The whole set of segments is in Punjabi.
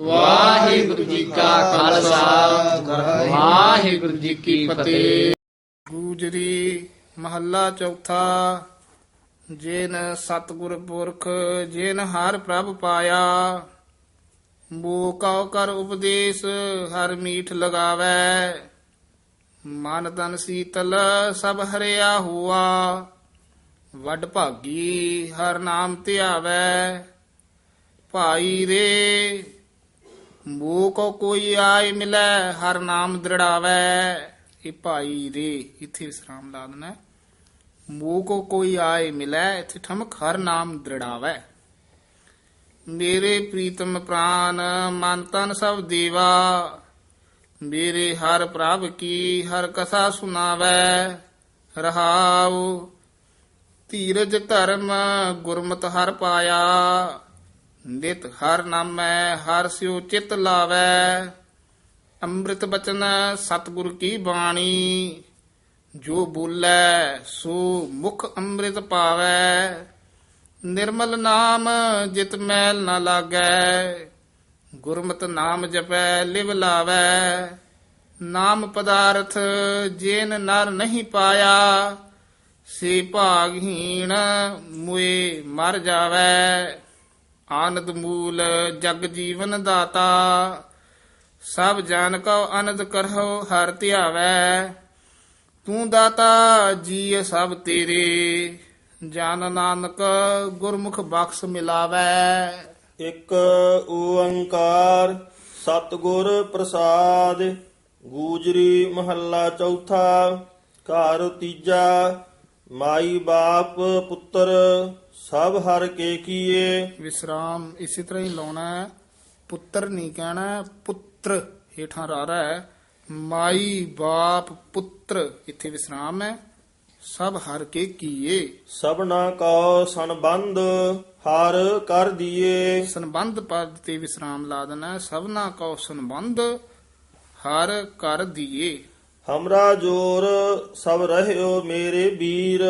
ਵਾਹਿਗੁਰੂ ਜੀ ਕਾ ਖਾਲਸਾ। ਵਾਹਿਗੁਰੂ ਜੀ ਕੀ ਫਤਿਹ। ਗੂਜਰੀ ਮਹੱਲਾ ਚੌਥਾ। ਜਿਨ ਸਤਿਗੁਰ ਪੁਰਖ, ਜਿਨ ਹਰ ਪ੍ਰਭ ਪਾਇਆ। ਮੋ ਕਉ ਕਰ ਉਪਦੇਸ਼, ਹਰ ਮੀਠ ਲਗਾਵੇ। ਮਨ ਤਨ ਸੀਤਲ, ਸਭ ਹਰਿਆ ਹੁਆ। ਵੱਡ ਭਾਗੀ, ਹਰ ਨਾਮ ਧਿਆਵੇ। ਭਾਈ ਰੇ ਮੋ ਕੋ ਕੋਈ ਆਏ ਮਿਲੈ, ਹਰ ਨਾਮ ਦ੍ਰਿੜਾਵੇ। ਇਹ ਭਾਈ ਰੇ ਇੱਥੇ ਵਿਸਰਾਮ ਲਾ ਦੇਣਾ ਮੋ ਕੋ ਕੋਈ ਆਏ ਮਿਲੈ, ਇੱਥੇ ਠਮਕ, ਹਰ ਨਾਮ ਦ੍ਰਿੜਾਵੇ। ਮੇਰੇ ਪ੍ਰੀਤਮ ਪ੍ਰਾਨ, ਮਨ ਤਨ ਸਭ ਦੇਵਾ। ਮੇਰੇ ਹਰ ਪ੍ਰਭ ਕੀ, ਹਰ ਕਥਾ ਸੁਣਾਵੇ। ਰਹਾਉ, ਧੀਰਜ ਧਰਮ ਗੁਰਮਤ ਹਰ ਪਾਇਆ। ਨਿਤ ਹਰ ਨਾਮੈ, ਹਰ ਸਿਉ ਚਿਤ ਲਾਵੈ। ਅੰਮ੍ਰਿਤ ਬਚਨ ਸਤਿਗੁਰ ਕੀ ਬਾਣੀ। ਜੋ ਬੋਲੇ, ਸੋ ਮੁਖ ਅੰਮ੍ਰਿਤ ਪਾਵੈ। ਨਿਰਮਲ ਨਾਮ ਜਿਤ ਮੈਲ ਨ ਲਾਗੈ। ਗੁਰਮਤ ਨਾਮ ਜਪੈ, ਲਿਵ ਲਾਵੈ। ਨਾਮ ਪਦਾਰਥ ਜੇਨ ਨਰ ਨਹੀਂ ਪਾਇਆ। ਸੇ ਭਾਗਹੀਣ ਮੁਏ ਮਰ ਜਾਵੈ। ਆਨੰਦ ਮੂਲ ਜਗ ਜੀਵਨ ਦਾਤਾ, ਸਭ ਜਨ ਕਉ ਆਨੰਦ ਕਰਹੁ, ਹਰ ਧਿਆਵੈ। ਤੂੰ ਦਾਤਾ ਜੀ ਸਭ ਤੇਰੇ, ਜਨ ਨਾਨਕ ਗੁਰਮੁਖ ਬਖਸ਼ ਮਿਲਾਵੈ। ਇੱਕ ਓੰਕਾਰ ਸਤਿਗੁਰ ਪ੍ਰਸਾਦ, ਗੂਜਰੀ ਮਹੱਲਾ ਚੌਥਾ, ਘਰ ਤੀਜਾ, ਮਾਈ ਬਾਪ ਪੁੱਤਰ ਸਭ ਹਰ ਕੇ ਕੀਏ। ਵਿਸਰਾਮ ਇਸੇ ਤਰ੍ਹਾਂ ਹੀ ਲਾਉਣਾ ਹੈ। ਪੁੱਤਰ ਨਹੀਂ ਕਹਿਣਾ ਹੈ, ਪੁੱਤਰ ਹੇਠਾਂ ਰਾਰਾ ਹੈ। ਮਾਈ ਬਾਪ ਪੁੱਤਰ ਇੱਥੇ ਵਿਸਰਾਮ ਹੈ। ਸਭ ਹਰ ਕੇ ਕੀਏ। ਸਭਨਾ ਕਉ ਸੰਬੰਧ ਹਰ ਕਰ ਦੀਏ। ਸੰਬੰਧ ਪਦ ਤੇ ਵਿਸਰਾਮ ਲਾ ਦੇਣਾ। ਸਭਨਾ ਕਉ ਸੰਬੰਧ ਹਰ ਕਰ ਦੀਏ। ਹਮਰਾ ਜੋਰ ਸਭ ਰਹਿਓ ਮੇਰੇ ਵੀਰ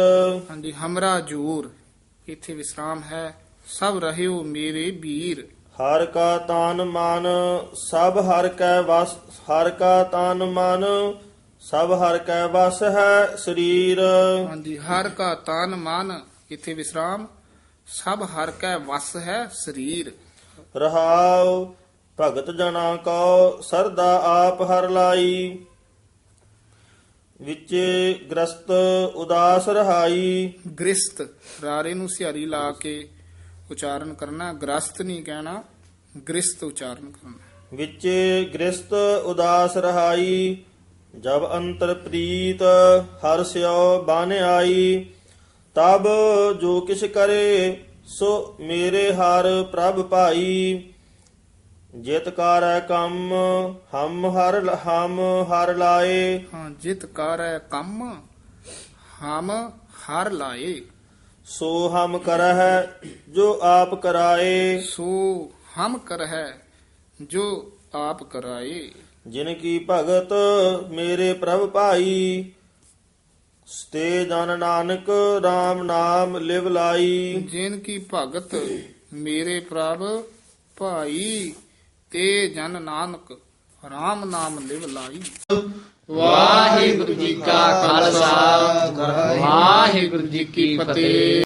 ਹਾਂਜੀ ਹਮਰਾ ਜੂਰ। ਇੱਥੇ ਵਿਸਰਾਮ ਹੈ। ਸਭ ਰਹਿਓ ਮੇਰੇ ਵੀਰ। ਹਰ ਕਾ ਤਾਨ ਮਨ ਸਭ ਹਰ ਕੈ ਵਸ ਹਰ ਕਾ ਤਾਨ ਮਨ ਸਭ ਹਰ ਕੈ ਵਸ ਹੈ ਸਰੀਰ। ਹਾਂਜੀ ਹਰ ਕਾ ਤਨ ਮਨ ਇੱਥੇ ਵਿਸਰਾਮ। ਸਭ ਹਰ ਕੈ ਵਸ ਹੈ ਸਰੀਰ। ਰਹਾਉ ਭਗਤ ਜਨਾ ਕੋ ਸਰਦਾ ਆਪ ਹਰ ਲਾਈ। ਵਿਚੇ ਗ੍ਰਸਤ ਉਦਾਸ ਰਹਾਈ। ਗ੍ਰਸਤ ਰਾਰੇ ਨੂੰ ਸਿਹਾਰੀ ਲਾ ਕੇ ਉਚਾਰਨ ਕਰਨਾ ਗ੍ਰਸਤ ਨਹੀਂ ਕਹਿਣਾ ਗ੍ਰਸਤ ਉਚਾਰਨ ਕਰਨਾ। ਵਿਚੇ ਗ੍ਰਸਤ ਉਦਾਸ ਰਹਾਈ ਜਬ ਅੰਤਰ ਪ੍ਰੀਤ ਹਰ ਸਿਓ ਬਨ ਆਈ। ਤਬ ਜੋ ਕਿਛ ਕਰੇ ਸੋ ਮੇਰੇ ਹਰ ਪ੍ਰਭ ਭਾਈ। ਜਿਤ ਕਾਰੈ ਕੰਮ ਹਮ ਹਰ ਹਮ ਹਰ ਲਾਏ। ਹਾਂ ਜਿਤ ਕਰੈ ਕੰਮ ਹਮ ਹਰ ਲਾਏ। ਸੋ ਹਮ ਕਰਹਿ ਜੋ ਆਪ ਕਰਾਏ। ਸੋ ਹਮ ਕਰਹਿ ਜੋ ਆਪ ਕਰਾਏ। ਜਿਨ ਕੀ ਭਗਤ ਮੇਰੇ ਪ੍ਰਭ ਭਾਈ ਸਤੇ ਜਨ ਨਾਨਕ RAM ਨਾਮ ਲਿਵ ਲਾਈ। ਜਿਨ ਕੀ ਭਗਤ ਮੇਰੇ ਪ੍ਰਭ ਭਾਈ ਤੇ ਜਨ ਨਾਨਕ RAM ਨਾਮ ਲਿਵ ਲਾਈ। ਵਾਹਿਗੁਰੂ ਜੀ ਕਾ ਖਾਲਸਾ। ਵਾਹਿਗੁਰੂ ਜੀ ਕੀ ਫਤਿਹ।